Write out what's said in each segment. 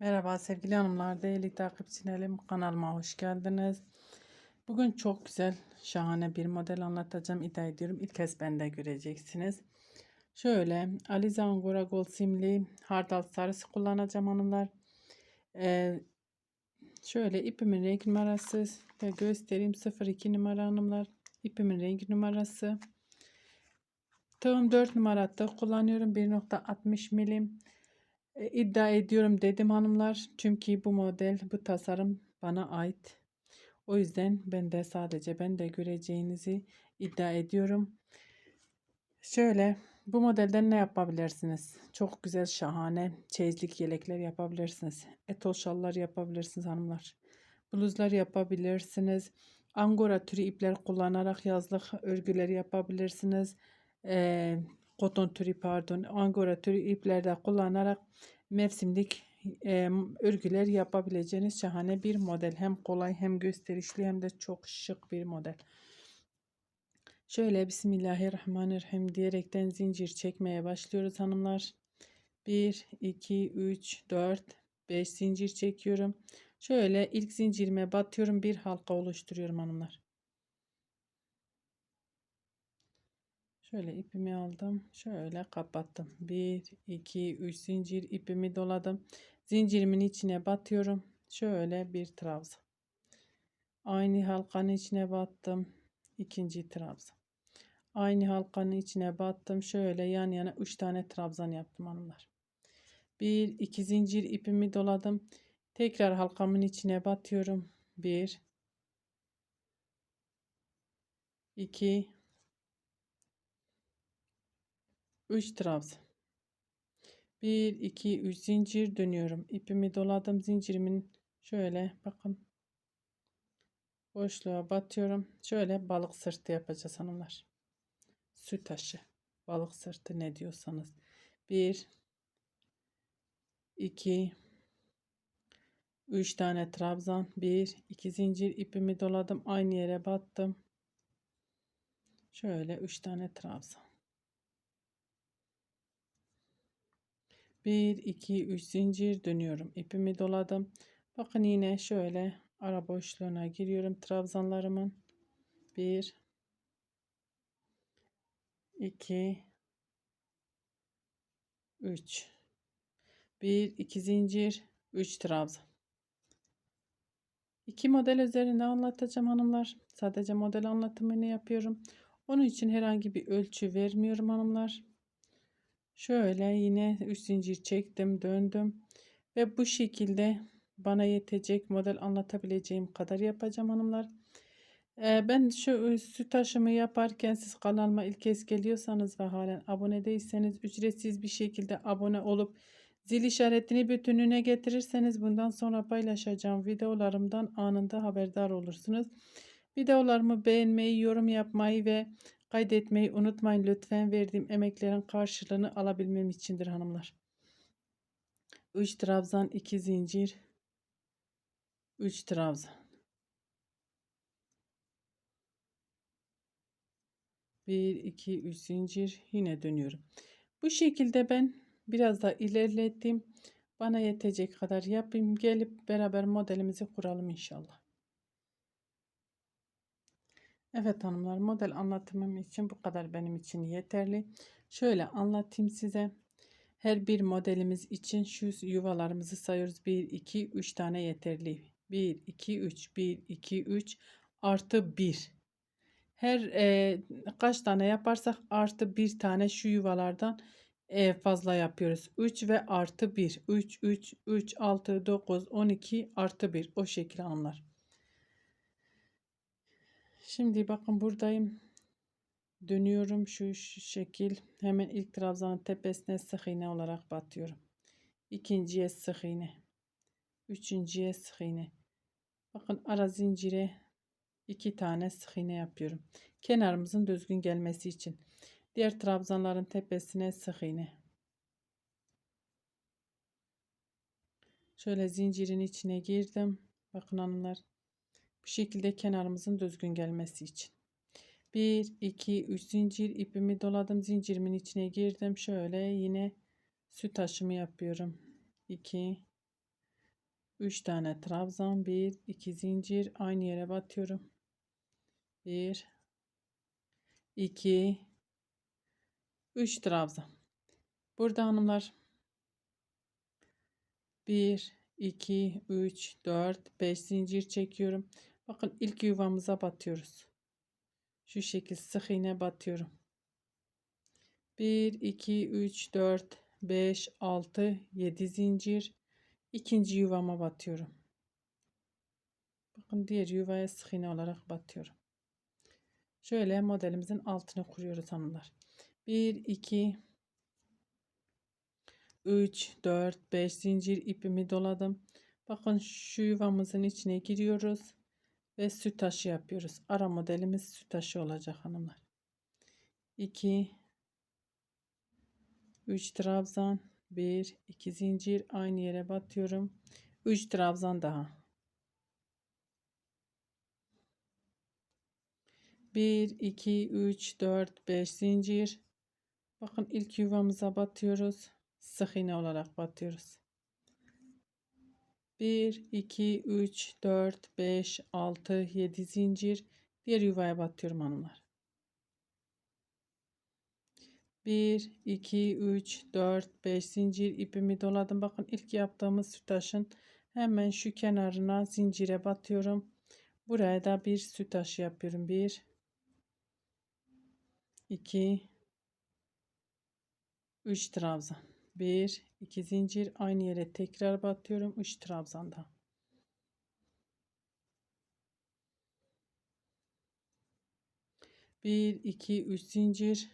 Merhaba sevgili hanımlar, değerli takipçilerim kanalıma hoş geldiniz. Bugün çok güzel, şahane bir model anlatacağım iddia ediyorum. İlk kez bende göreceksiniz. Şöyle Alize Angora Gold simli hardal sarısı kullanacağım hanımlar. Ee, şöyle ipimin renk numarası ve göstereyim 02 numara hanımlar. İpimin renk numarası. Tığım 4 numara tığ kullanıyorum 1.60 milim. E, iddia ediyorum dedim hanımlar. Çünkü bu model, bu tasarım bana ait. O yüzden ben de sadece ben de göreceğinizi iddia ediyorum. Şöyle bu modelden ne yapabilirsiniz? Çok güzel şahane çeyizlik yelekler yapabilirsiniz. Etol şallar yapabilirsiniz hanımlar. Bluzlar yapabilirsiniz. Angora türü ipler kullanarak yazlık örgüleri yapabilirsiniz. Ee, koton türü pardon angora türü ipler kullanarak mevsimlik e, örgüler yapabileceğiniz şahane bir model. Hem kolay hem gösterişli hem de çok şık bir model. Şöyle Bismillahirrahmanirrahim diyerekten zincir çekmeye başlıyoruz hanımlar. 1, 2, 3, 4, 5 zincir çekiyorum. Şöyle ilk zincirime batıyorum. Bir halka oluşturuyorum hanımlar. Şöyle ipimi aldım. Şöyle kapattım. 1, 2, 3 zincir ipimi doladım. Zincirimin içine batıyorum. Şöyle bir trabzan. Aynı halkanın içine battım. ikinci trabzan. Aynı halkanın içine battım. Şöyle yan yana 3 tane trabzan yaptım hanımlar. 1, 2 zincir ipimi doladım. Tekrar halkamın içine batıyorum. 1, 2, 3 trabzan 1 2 3 zincir dönüyorum. İpimi doladım zincirimin şöyle bakın. Boşluğa batıyorum. Şöyle balık sırtı yapacağız hanımlar. Süt taşı balık sırtı ne diyorsanız. 1 2 3 tane trabzan. 1 2 zincir ipimi doladım. Aynı yere battım. Şöyle 3 tane trabzan 1 2 3 zincir dönüyorum ipimi doladım bakın yine şöyle ara boşluğuna giriyorum trabzanlarımın 1 2 3 1 2 zincir 3 trabzan İki model üzerinde anlatacağım hanımlar. Sadece model anlatımını yapıyorum. Onun için herhangi bir ölçü vermiyorum hanımlar. Şöyle yine 3 zincir çektim döndüm ve bu şekilde bana yetecek model anlatabileceğim kadar yapacağım hanımlar. Ben şu süt taşımı yaparken siz kanalıma ilk kez geliyorsanız ve halen abone değilseniz ücretsiz bir şekilde abone olup zil işaretini bütününe getirirseniz bundan sonra paylaşacağım videolarımdan anında haberdar olursunuz. Videolarımı beğenmeyi, yorum yapmayı ve Kaydetmeyi unutmayın lütfen verdiğim emeklerin karşılığını alabilmem içindir hanımlar. 3 trabzan 2 zincir 3 trabzan 1 2 3 zincir yine dönüyorum. Bu şekilde ben biraz da ilerlettim. Bana yetecek kadar yapayım. Gelip beraber modelimizi kuralım inşallah. Evet hanımlar model anlatımım için bu kadar benim için yeterli. Şöyle anlatayım size. Her bir modelimiz için şu yuvalarımızı sayıyoruz. 1, 2, 3 tane yeterli. 1, 2, 3, 1, 2, 3 artı 1. Her e, kaç tane yaparsak artı bir tane şu yuvalardan e, fazla yapıyoruz. 3 ve artı 1. 3, 3, 3, 6, 9, 12 artı 1. O şekilde hanımlar. Şimdi bakın buradayım. Dönüyorum şu, şekil. Hemen ilk trabzanın tepesine sık iğne olarak batıyorum. İkinciye sık iğne. Üçüncüye sık iğne. Bakın ara zincire iki tane sık iğne yapıyorum. Kenarımızın düzgün gelmesi için. Diğer trabzanların tepesine sık iğne. Şöyle zincirin içine girdim. Bakın hanımlar bu şekilde kenarımızın düzgün gelmesi için. 1, 2, 3 zincir ipimi doladım. Zincirimin içine girdim. Şöyle yine süt taşımı yapıyorum. 2, 3 tane trabzan 1 2 zincir aynı yere batıyorum 1 2 3 trabzan burada hanımlar 1 2 3 4 5 zincir çekiyorum bakın ilk yuvamıza batıyoruz. Şu şekil sık iğne batıyorum. 1 2 3 4 5 6 7 zincir. İkinci yuvama batıyorum. Bakın diğer yuvaya sık iğne olarak batıyorum. Şöyle modelimizin altını kuruyoruz hanımlar. 1 2 3 4 5 zincir ipimi doladım. Bakın şu yuvamızın içine giriyoruz ve süt taşı yapıyoruz. Ara modelimiz süt taşı olacak hanımlar. 2 3 trabzan 1 2 zincir. Aynı yere batıyorum. 3 trabzan daha. 1 2 3 4 5 zincir. Bakın ilk yuvamıza batıyoruz. Sık iğne olarak batıyoruz 1 2 3 4 5 6 7 zincir. Diğer yuvaya batıyorum hanımlar. 1 2 3 4 5 zincir ipimi doladım. Bakın ilk yaptığımız sütaşın hemen şu kenarına zincire batıyorum. Buraya da bir sütaş yapıyorum. 1 2 3 trabzan 1 2 zincir aynı yere tekrar batıyorum 3 trabzan daha bir iki üç zincir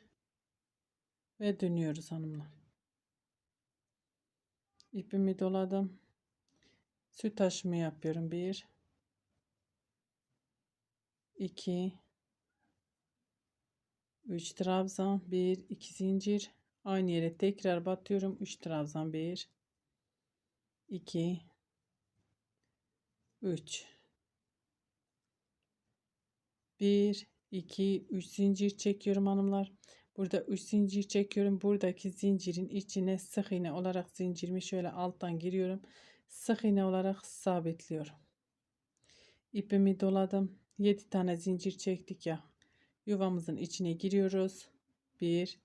ve dönüyoruz hanımlar. İpimi doladım. Süt taşımı yapıyorum. 1 2 3 trabzan. 1 2 zincir aynı yere tekrar batıyorum. 3 trabzan 1 2 3 1 2 3 zincir çekiyorum hanımlar. Burada 3 zincir çekiyorum. Buradaki zincirin içine sık iğne olarak zincirimi şöyle alttan giriyorum. Sık iğne olarak sabitliyorum. İpimi doladım. 7 tane zincir çektik ya. Yuvamızın içine giriyoruz. 1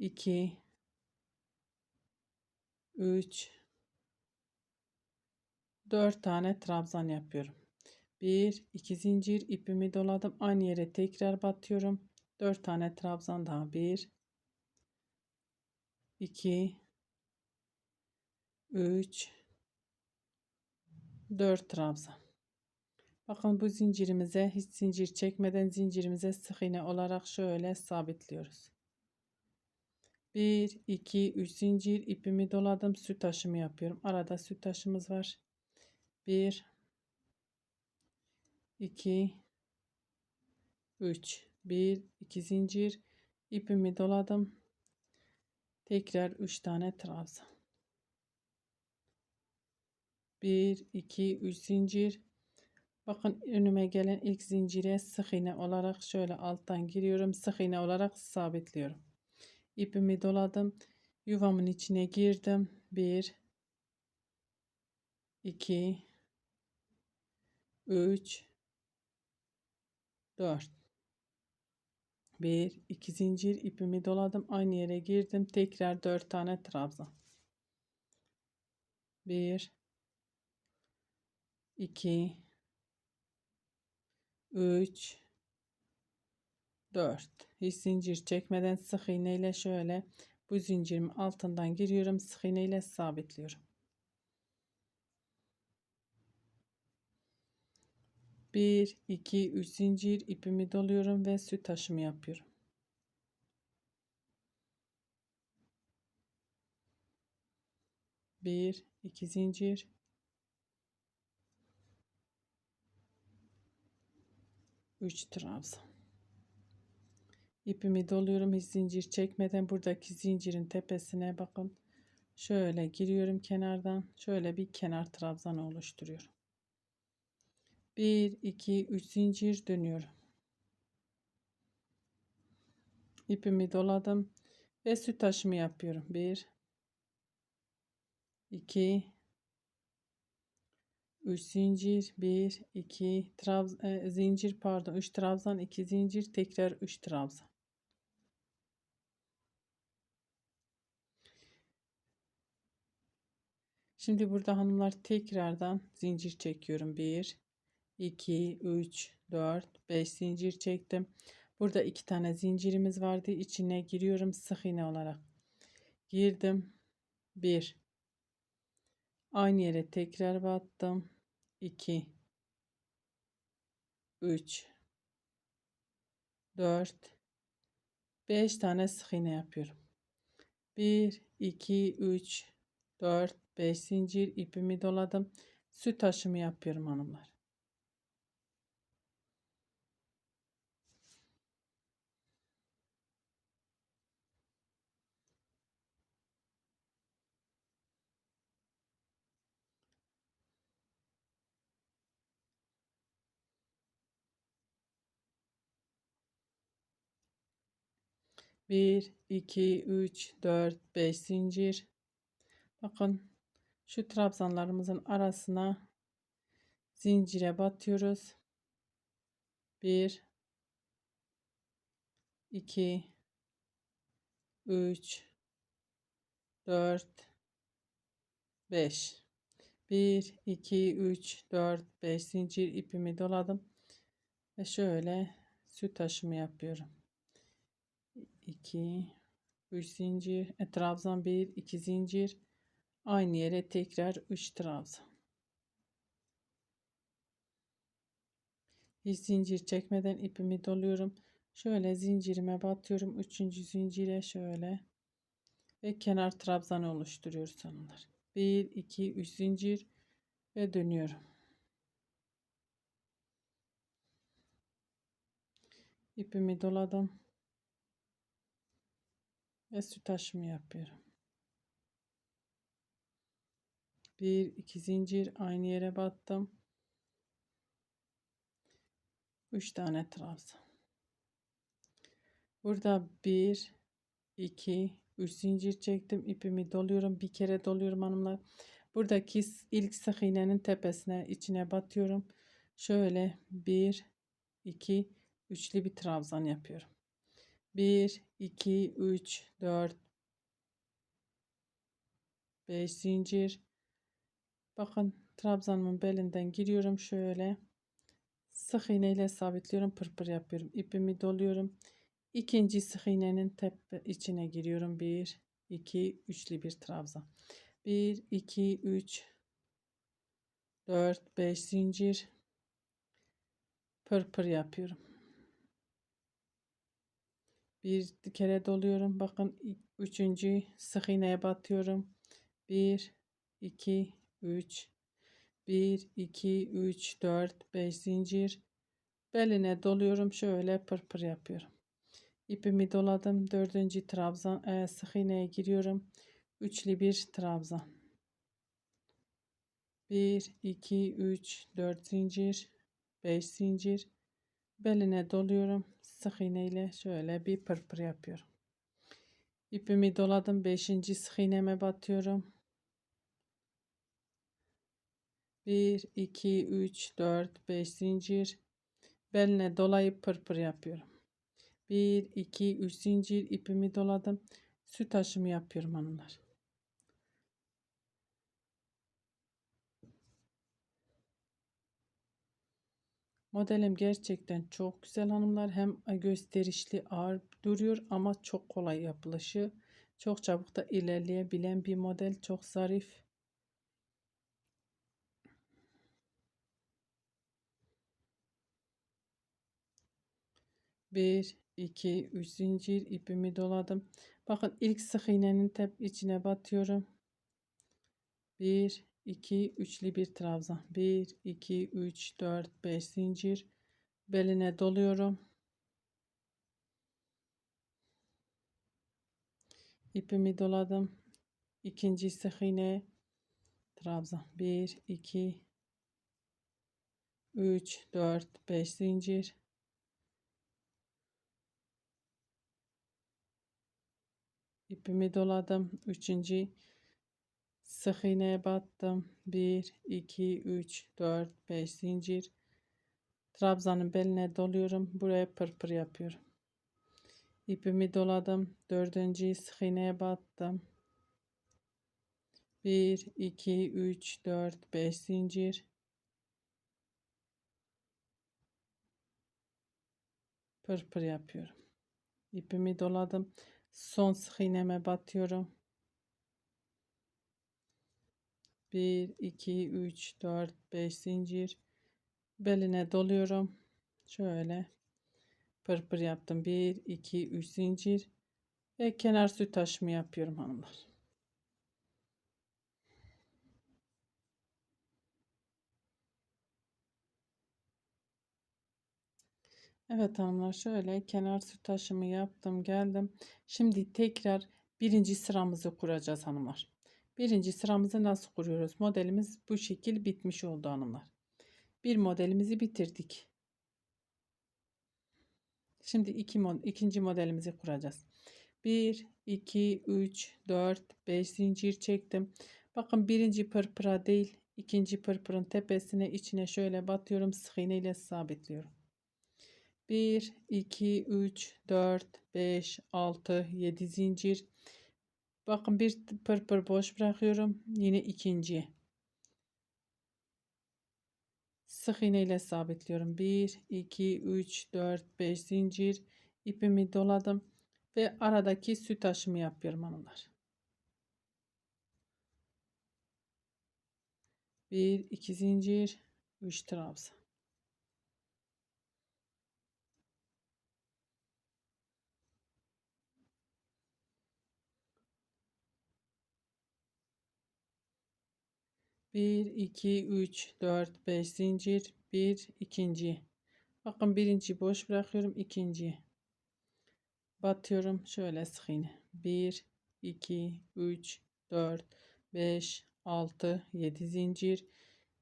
2 3 4 tane trabzan yapıyorum. 1 2 zincir ipimi doladım. Aynı yere tekrar batıyorum. 4 tane trabzan daha. 1 2 3 4 trabzan. Bakın bu zincirimize hiç zincir çekmeden zincirimize sık iğne olarak şöyle sabitliyoruz 1 2 3 zincir ipimi doladım süt taşımı yapıyorum. Arada süt taşımız var. 1 2 3 1 2 zincir ipimi doladım. Tekrar 3 tane trabzan. 1 2 3 zincir. Bakın önüme gelen ilk zincire sık iğne olarak şöyle alttan giriyorum sık iğne olarak sabitliyorum ipimi doladım yuvamın içine girdim. 1 2 3 4 1 2 zincir ipimi doladım aynı yere girdim. Tekrar 4 tane trabzan. 1 2 3 4 hiç zincir çekmeden sık iğne ile şöyle bu zincirimin altından giriyorum sık iğne ile sabitliyorum 1 2 3 zincir ipimi doluyorum ve süt taşımı yapıyorum. Bir, iki zincir. Üç trabzan. İpimi doluyorum hiç zincir çekmeden buradaki zincirin tepesine bakın. Şöyle giriyorum kenardan. Şöyle bir kenar trabzan oluşturuyorum. 1 2 3 zincir dönüyorum. İpimi doladım ve süt taşımı yapıyorum. 1 2 3 zincir 1 2 trabz e, zincir pardon 3 trabzan 2 zincir tekrar 3 trabzan Şimdi burada hanımlar tekrardan zincir çekiyorum. 1 2 3 4 5 zincir çektim. Burada iki tane zincirimiz vardı. İçine giriyorum sık iğne olarak. Girdim. 1 Aynı yere tekrar battım. 2 3 4 5 tane sık iğne yapıyorum. 1 2 3 4 5 zincir ipimi doladım. Süt taşımı yapıyorum hanımlar. Bir, iki, üç, dört, beş zincir. Bakın şu trabzanlarımızın arasına zincire batıyoruz. 1 2 3 4 5 1 2 3 4 5 zincir ipimi doladım ve şöyle süt taşımı yapıyorum. 2 3 zincir. E, trabzan 1 2 zincir aynı yere tekrar 3 trabzan. Hiç zincir çekmeden ipimi doluyorum. Şöyle zincirime batıyorum. Üçüncü zincire şöyle. Ve kenar trabzan oluşturuyoruz hanımlar. 1 2 3 zincir ve dönüyorum. İpimi doladım. Ve süt taşımı yapıyorum bir iki zincir aynı yere battım. 3 tane trabzan. Burada 1 2 3 zincir çektim. İpimi doluyorum bir kere doluyorum hanımlar. Buradaki ilk sık iğnenin tepesine içine batıyorum. Şöyle 1 2 üçlü bir trabzan yapıyorum. 1 2 3 4 5 zincir bakın trabzanımın belinden giriyorum şöyle. Sık iğne ile sabitliyorum pırpır yapıyorum. İpimi doluyorum. İkinci sık iğnenin tepe içine giriyorum. 1 2 üçlü bir trabzan. 1 2 3 4 5 zincir. Pırpır yapıyorum. Bir kere doluyorum. Bakın üçüncü sık iğneye batıyorum. 1 2 3 1 2 3 4 5 zincir. Beline doluyorum şöyle pırpır yapıyorum. İpimi doladım dördüncü trabzan e, sık iğneye giriyorum. Üçlü bir trabzan. 1 2 3 4 zincir 5 zincir. Beline doluyorum sık iğne ile şöyle bir pırpır yapıyorum. İpimi doladım 5. sık iğneme batıyorum 1 2 3 4 5 zincir beline dolayıp pırpır yapıyorum 1 2 3 zincir ipimi doladım süt taşımı yapıyorum hanımlar Modelim gerçekten çok güzel hanımlar. Hem gösterişli ağır duruyor ama çok kolay yapılışı. Çok çabuk da ilerleyebilen bir model. Çok zarif. Bir, iki, üç zincir ipimi doladım. Bakın ilk sık iğnenin tep içine batıyorum. Bir, 2 üçlü bir trabzan 1 2 3 4 5 zincir beline doluyorum ipimi doladım ikinci sık iğne trabzan 1 2 3 4 5 zincir ipimi doladım üçüncü Sık iğneye battım. 1, 2, 3, 4, 5 zincir. Trabzanın beline doluyorum. Buraya pırpır yapıyorum. İpimi doladım. Dördüncü sık iğneye battım. 1, 2, 3, 4, 5 zincir. Pırpır yapıyorum. İpimi doladım. Son sık batıyorum. 1, 2, 3, 4, 5 zincir. Beline doluyorum. Şöyle pırpır yaptım. 1, 2, 3 zincir. Ve kenar süt taşımı yapıyorum hanımlar. Evet hanımlar şöyle kenar süt taşımı yaptım geldim. Şimdi tekrar birinci sıramızı kuracağız hanımlar. Birinci sıramızı nasıl kuruyoruz? Modelimiz bu şekil bitmiş oldu hanımlar. Bir modelimizi bitirdik. Şimdi iki mod ikinci modelimizi kuracağız. 1, 2, 3, 4, 5 zincir çektim. Bakın birinci pırpıra değil ikinci pırpırın tepesine içine şöyle batıyorum. Sık iğne ile sabitliyorum. 1, 2, 3, 4, 5, 6, 7 zincir. Bakın bir pırpır boş bırakıyorum. Yine ikinci. Sık iğne ile sabitliyorum. 1, 2, 3, 4, 5 zincir. ipimi doladım. Ve aradaki süt taşımı yapıyorum hanımlar. 1, 2 zincir. 3 trabzan. Bir, iki, üç, dört, beş zincir. Bir, ikinci. Bakın birinci boş bırakıyorum. ikinci. Batıyorum. Şöyle sık iğne. Bir, iki, üç, dört, beş, altı, yedi zincir.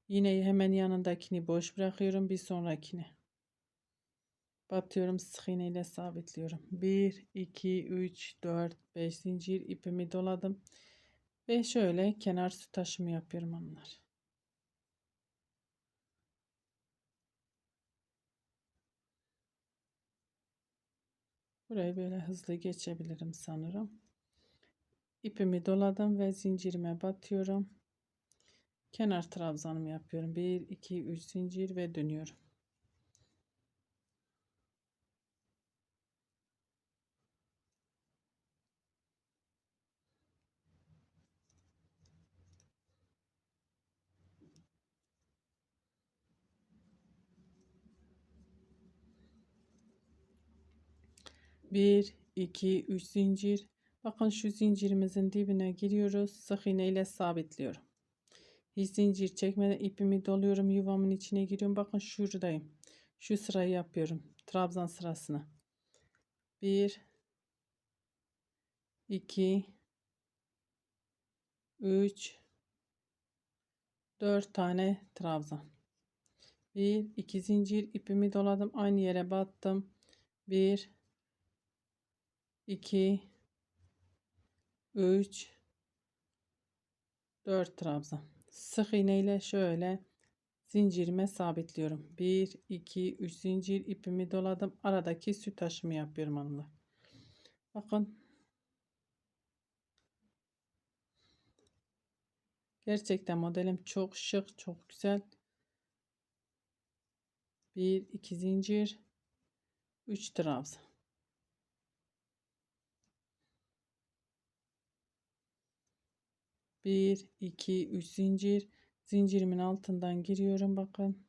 Yine hemen yanındakini boş bırakıyorum. Bir sonrakini. Batıyorum sık iğne ile sabitliyorum. 1, 2, 3, 4, 5 zincir ipimi doladım. Ve şöyle kenar süt yapıyorum onlar. Burayı böyle hızlı geçebilirim sanırım. İpimi doladım ve zincirime batıyorum. Kenar trabzanımı yapıyorum. 1, 2, 3 zincir ve dönüyorum. Bir, iki, üç zincir. Bakın şu zincirimizin dibine giriyoruz. Sık iğne ile sabitliyorum. Hiç zincir çekmeden ipimi doluyorum. Yuvamın içine giriyorum. Bakın şuradayım. Şu sırayı yapıyorum. Trabzan sırasını. Bir, iki, üç, dört tane trabzan. Bir, iki zincir ipimi doladım. Aynı yere battım. Bir, 2 3 4 trabzan. Sık iğne ile şöyle zincirime sabitliyorum. 1 2 3 zincir ipimi doladım. Aradaki süt taşımı yapıyorum hanımlar. Bakın Gerçekten modelim çok şık, çok güzel. 1 2 zincir 3 trabzan. 1 2 3 zincir. Zincirimin altından giriyorum bakın.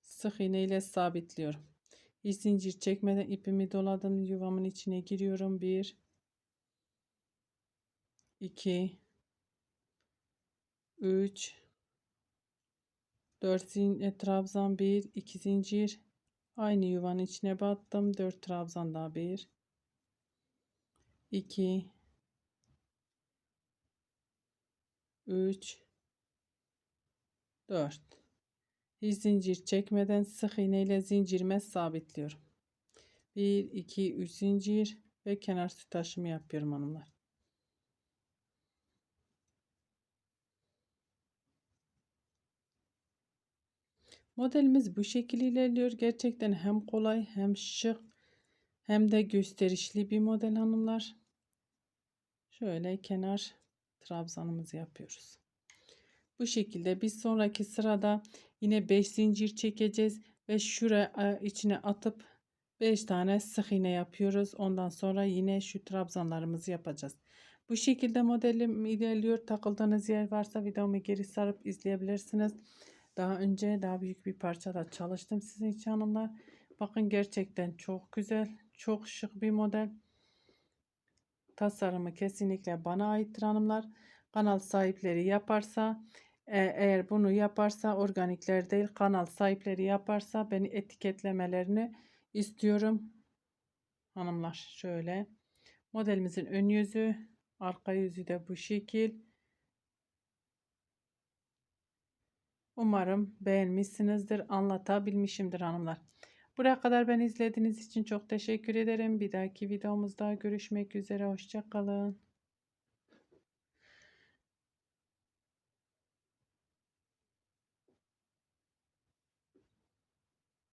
Sık iğne ile sabitliyorum. Hiç zincir çekmeden ipimi doladım yuvamın içine giriyorum. 1 2 3 4 zincir trabzan 1 2 zincir. Aynı yuvanın içine battım 4 trabzan daha 1 2 3 4 Hiç zincir çekmeden sık iğne ile zincirime sabitliyorum. 1 2 3 zincir ve kenar süt yapıyorum hanımlar. Modelimiz bu şekil ilerliyor. Gerçekten hem kolay hem şık hem de gösterişli bir model hanımlar. Şöyle kenar trabzanımızı yapıyoruz. Bu şekilde biz sonraki sırada yine 5 zincir çekeceğiz ve şuraya içine atıp 5 tane sık iğne yapıyoruz. Ondan sonra yine şu trabzanlarımızı yapacağız. Bu şekilde modelim ilerliyor. Takıldığınız yer varsa videomu geri sarıp izleyebilirsiniz. Daha önce daha büyük bir parçada çalıştım sizin için hanımlar. Bakın gerçekten çok güzel, çok şık bir model. Tasarımı kesinlikle bana aittir hanımlar. Kanal sahipleri yaparsa e, eğer bunu yaparsa organikler değil kanal sahipleri yaparsa beni etiketlemelerini istiyorum. Hanımlar şöyle modelimizin ön yüzü arka yüzü de bu şekil. Umarım beğenmişsinizdir, anlatabilmişimdir hanımlar. Buraya kadar beni izlediğiniz için çok teşekkür ederim. Bir dahaki videomuzda görüşmek üzere. Hoşçakalın.